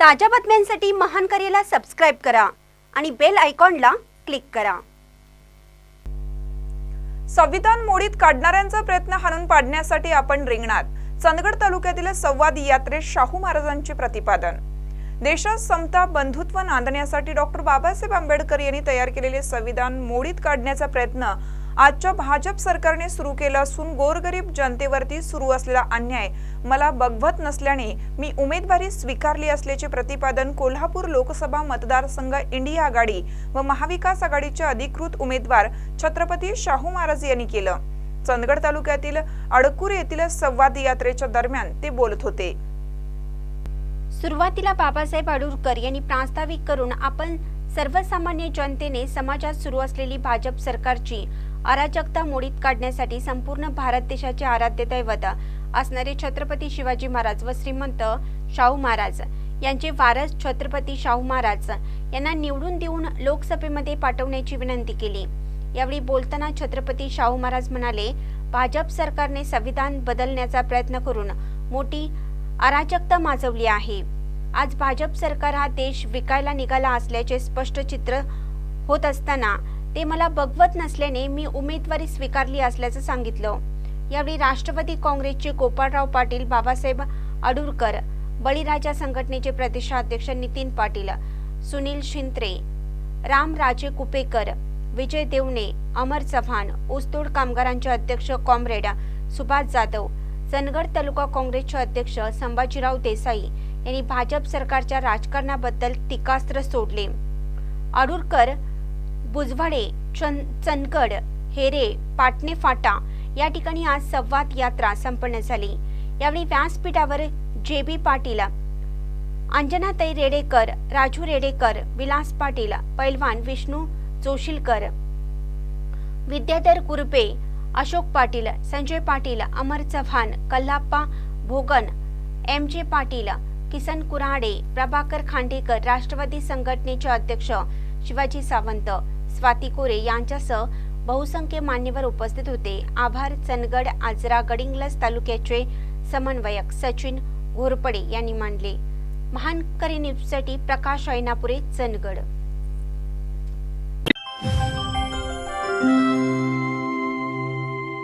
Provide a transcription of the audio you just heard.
ताज्या बातम्यांसाठी महान करेला सबस्क्राईब करा आणि बेल आयकॉनला क्लिक करा. संविधान मोडीत काढणाऱ्यांचा प्रयत्न हाणून पाडण्यासाठी आपण रिंगणात. चंदगड तालुक्यातील संवाद यात्रेत शाहू महाराजांचे प्रतिपादन. देशात समता बंधुत्व नांदण्यासाठी डॉक्टर बाबासाहेब आंबेडकर यांनी तयार केलेले संविधान मोडीत काढण्याचा प्रयत्न आजच्या भाजप सरकारने सुरू केलं असून गोरगरीब जनतेवरती सुरू असलेला अन्याय मला बघवत नसल्याने मी उमेदवारी स्वीकारली असल्याचे प्रतिपादन कोल्हापूर लोकसभा मतदारसंघ इंडिया आघाडी व महाविकास आघाडीचे अधिकृत उमेदवार छत्रपती शाहू महाराज यांनी केलं. चंदगड तालुक्यातील अडकूर येथील संवाद यात्रेच्या दरम्यान ते बोलत होते. सुरुवातीला बाबासाहेब आडुरकर यांनी प्रास्ताविक करून आपण सर्वसामान्य जनतेने समाजात सुरू असलेली भाजप सरकारची अराजकता मोडीत काढण्यासाठी संपूर्ण भारत देशाचे आराध्य दैवत असणारे छत्रपती शिवाजी महाराज व श्रीमंत शाहू महाराज यांचे वारस छत्रपती शाहू महाराज यांना निवडून देऊन लोकसभेमध्ये पाठवण्याची विनंती केली. यावेळी बोलताना छत्रपती शाहू महाराज म्हणाले भाजप सरकारने संविधान बदलण्याचा प्रयत्न करून मोठी अराजकता माजवली आहे. आज भाजप सरकार हा देश विकायला निघाला असल्याचे स्पष्ट चित्र होत असताना ते मला बघवत नसल्याने मी उमेदवारी स्वीकारली असल्याचं सांगितलं. यावेळी राष्ट्रवादी काँग्रेसचे गोपाळराव पाटील बाबासाहेब अडुरकर बळीराजा संघटनेचे प्रदेशाध्यक्ष नितीन पाटील सुनील शिंत्रे रामराजे कुपेकर विजय देवणे अमर चव्हाण ऊसतोड कामगारांचे अध्यक्ष कॉम्रेड सुभाष जाधव चंदगड तालुका काँग्रेसचे अध्यक्ष संभाजीराव देसाई यांनी भाजप सरकारच्या राजकारणाबद्दल टीकास्त्र सोडले. आडुरकर बुजवाडे चन चंदगड हेरे पाटणे फाटा या ठिकाणी आज संवाद यात्रा संपन्न झाली. यावेळी व्यासपीठावर जे बी पाटील अंजनाताई रेडेकर राजू रेडेकर विलास पाटील पैलवान विष्णू जोशीलकर विद्याधर कुरपे अशोक पाटील संजय पाटील अमर चव्हाण कल्लाप्पा भोगन एम जे पाटील किसन कुऱ्हाडे प्रभाकर खांडेकर राष्ट्रवादी संघटनेचे अध्यक्ष शिवाजी सावंत स्वाती कोरे यांच्यासह बहुसंख्य मान्यवर उपस्थित होते. आभार चंदगड आजरा गडिंग्लज तालुक्याचे समन्वयक सचिन घोरपडे यांनी मानले महान करी न्यूजसाठी प्रकाश ऐनापुरे चनगड